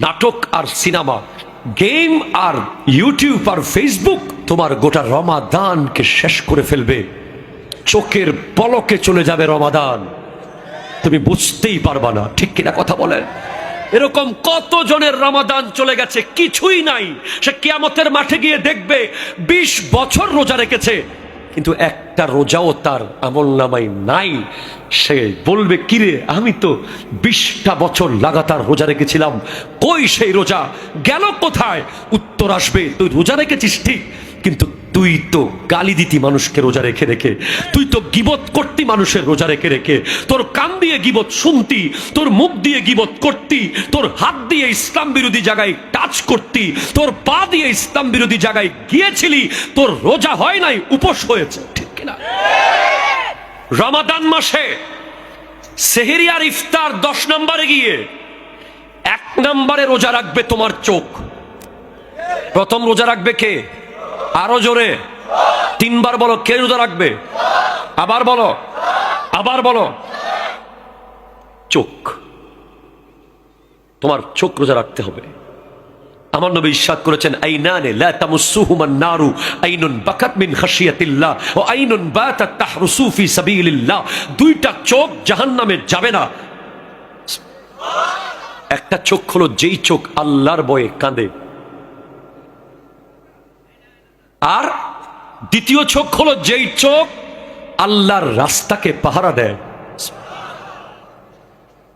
নাটক আর cinema, game আর ইউটিউব আর ফেসবুক তোমার গোটা রমাদানকে শেষ করে ফেলবে। চোখের পলকে চলে যাবে রমাদান। তুমি বুঝতেই পারবা না, ঠিক কিনা কথা বলেন এরকম কত জনের রমাদান চলে গেছে? কিছুই নাই। সে কিয়ামতের মাঠে গিয়ে দেখবে ২০ বছর রোজা রেখেছে। কিন্তু একটা রোজাও তার আমল নামাই নাই। সে বলবে, কিরে, আমি তো বিশটা বছর লাগাতার রোজা রেখেছিলাম। কই সেই রোজা? গেল কোথায়? উত্তর আসবে। তুই রোজা রেখেছিস ঠিক, কিন্তু তুই তো গালি দিতি মানুষকে রোজা রেখে রেখে। তুই তো গিবত করতি মানুষের রোজা রেখে রেখে। তোর কান দিয়ে গিবত শুনতি, তোর মুখ দিয়ে গিবত করতি, তোর হাত দিয়ে ইসলাম বিরোধী জায়গায় টাচ করতি, তোর পা দিয়ে ইসলাম বিরোধী জায়গায় গিয়েছিলি, তোর রোজা হয় নাই, উপোস হয়েছে। ঠিক কিনা? রমাদান মাসে সেহেরি আর ইফতার দশ নম্বরে গিয়ে এক নম্বরে রোজা রাখবে তোমার চোখ। প্রথম রোজা রাখবে কে? আরও জোরে। তিনবার বলো, কে রোজা রাখবে? আবার বলো আবার বলো। চোখ। তোমার চোখ রোজা রাখতে হবে। আমার নবী ইরশাদ করেছেন, আইনানে লা তামুসুহুমান নারু, আইনুন বাকাত মিন খাশিয়াতিল্লাহ, ও আইনুন বাতাত তাহরুসু ফি সাবিলিল্লাহ। দুইটা চোখ জাহান্নামে যাবে না। একটা চোখ হলো যেই চোখ আল্লাহর বয়ে কাঁদে আর দ্বিতীয় চোখ হলো যেই চোখ আল্লাহর রাস্তাকে পাহারা দেয়।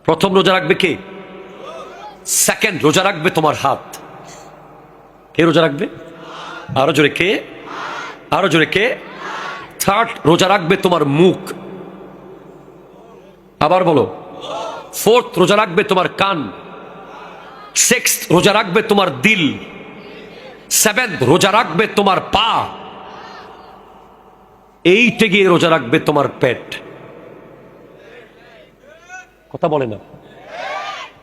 প্রথম রোজা রাখবে কে? সেকেন্ড রোজা রাখবে তোমার হাত। কে রোজা রাখবে? আরও জোরে কে? আরও জোরে কে? থার্ড রোজা রাখবে তোমার মুখ। আবার বলো। ফোর্থ রোজা রাখবে তোমার কান। সিক্স রোজা রাখবে তোমার দিল। সেভেন্থ রোজা রাখবে তোমার পা। এইটে গিয়ে রোজা রাখবে তোমার পেট। কথা বলে না।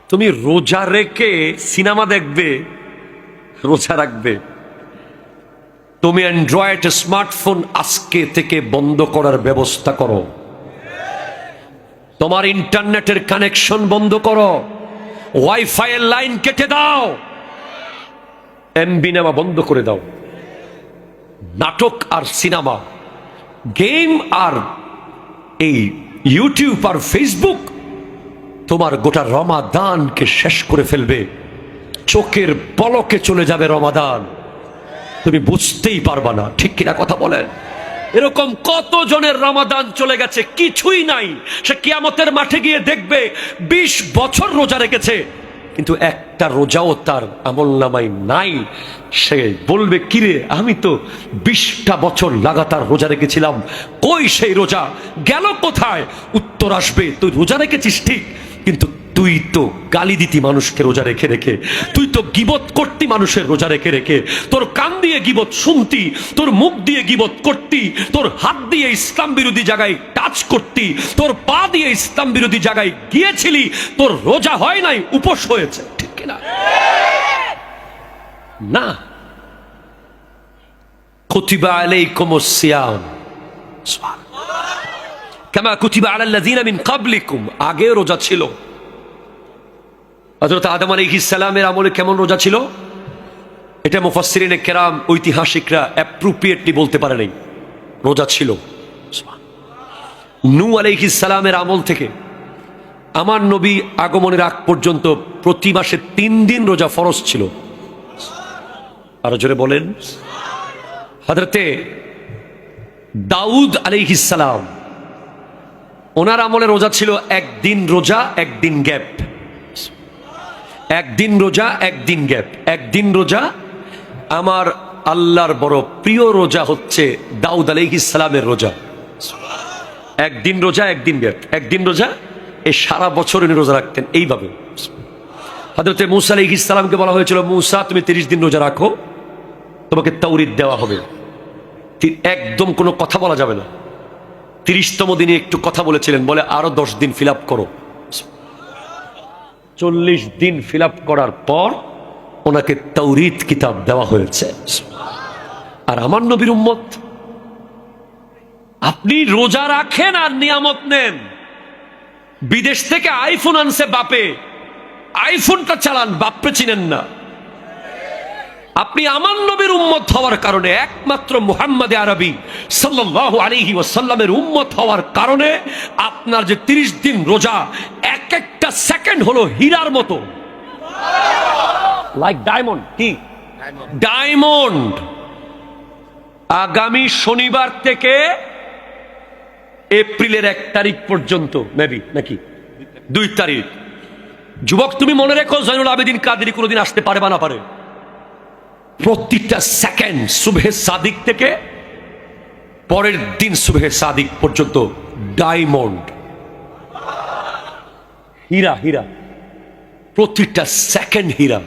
তুমি রোজা রেখে সিনেমা দেখবে, রোজা রাখবে। তুমি অ্যান্ড্রয়েড স্মার্টফোন আজকে থেকে বন্ধ করার ব্যবস্থা করো। তোমার ইন্টারনেটের কানেকশন বন্ধ করো। ওয়াইফাই এর লাইন কেটে দাও। এমবি নেওয়া বন্ধ করে দাও। নাটক আর সিনেমা, গেম আর এই ইউটিউব আর ফেসবুক তোমার গোটা রমাদানকে শেষ করে ফেলবে। চোখের পলকে চলে যাবে রমাদান। তুমি বুঝতেই পারবা না, ঠিক কিনা কথা বলেন? এরকম কত জনের রমাদান চলে গেছে কিছুই নাই। সে কিয়ামতের মাঠে গিয়ে দেখবে ২০ বছর রোজা রেখেছে। কিন্তু একটা রোজাও তার আমল নামাই নাই। সে বলবে, কিরে, আমি তো বিশটা বছর লাগাতার রোজা রেখেছিলাম। কই সেই রোজা? গেল কোথায়? উত্তর আসবে, তুই রোজা রেখেছিস ঠিক, কিন্তু তুই তো গালি দিতি মানুষকে রোজা রেখে রেখে, তুই তো গিবত করতি মানুষের রোজা রেখে রেখে, তোর কান দিয়ে গিবত শুনতি, তোর মুখ দিয়ে গিবত করতি, তোর হাত দিয়ে ইসলাম বিরোধী জায়গায় টাচ করতি, তোর পা দিয়ে ইসলাম বিরোধী জায়গায় গিয়েছিলি, তোর রোজা হয় নাই, উপোস হয়েছে। ঠিক কিনা? না। আগে রোজা ছিল। সালামের আমলে কেমন রোজা ছিল? এটা ঐতিহাসিকরা বলতে পারে নাই। রোজা ছিল। নূ সালামের আমল থেকে আমার নবী আগমনের আগ পর্যন্ত প্রতি মাসে তিন দিন রোজা ফরজ ছিল। আরও জোরে বলেন। হাজরতে দাউদ সালাম, ওনার আমলে রোজা ছিল একদিন রোজা, একদিন গ্যাপ। একদিন রোজা, একদিন গ্যাপ। একদিন রোজা, আমার আল্লাহর বড় প্রিয় রোজা হচ্ছে দাউদ আলাইহিস ইসলামের রোজা। একদিন রোজা, একদিন গ্যাপ একদিন রোজা, এই সারা বছর উনি রোজা রাখতেন এইভাবে। হাজরতে মুসা আলাইহিস ইসলামকে বলা হয়েছিল, মুসা, তুমি তিরিশ দিন রোজা রাখো, তোমাকে তৌরিদ দেওয়া হবে। একদম কোনো কথা বলা যাবে না। তিরিশতম দিনে একটু কথা বলেছিলেন, বলে, আরও দশ দিন ফিল করো। চল্লিশ দিন ফিল করার পর ওনাকে তৌরিদ কিতাব দেওয়া হয়েছে। আর আমার নবীর উম্মত আপনি রোজা রাখেন আর নিয়ামত নেন। বিদেশ থেকে আইফোন আনছে বাপে। আইফোনটা চালান বাপরে চিনেন না। আপনি আমার নবীর উম্মত হওয়ার কারণে একমাত্র মুহাম্মদে আরবি সাল্লাল্লাহু আলাইহি ওয়াসাল্লামের উম্মত হওয়ার কারণে আপনার যে তিরিশ দিন রোজা এক একটা সেকেন্ড হলো হীরার মতো। লাইক ডায়মন্ড কি? ডায়মন্ড আগামী শনিবার থেকে এপ্রিলের এক তারিখ পর্যন্ত মেবি নাকি? দুই তারিখ। যুবক, তুমি মনে রেখো জয়নুল আবেদিন কাদেরি কোনোদিন আসতে পারে বা না পারে। প্রতিটা সেকেন্ড সুবহে সাদিক থেকে পরের দিন সুবহে সাদিক পর্যন্ত ডায়মন্ড হীরা হীরা। প্রতিটা সেকেন্ড হীরা।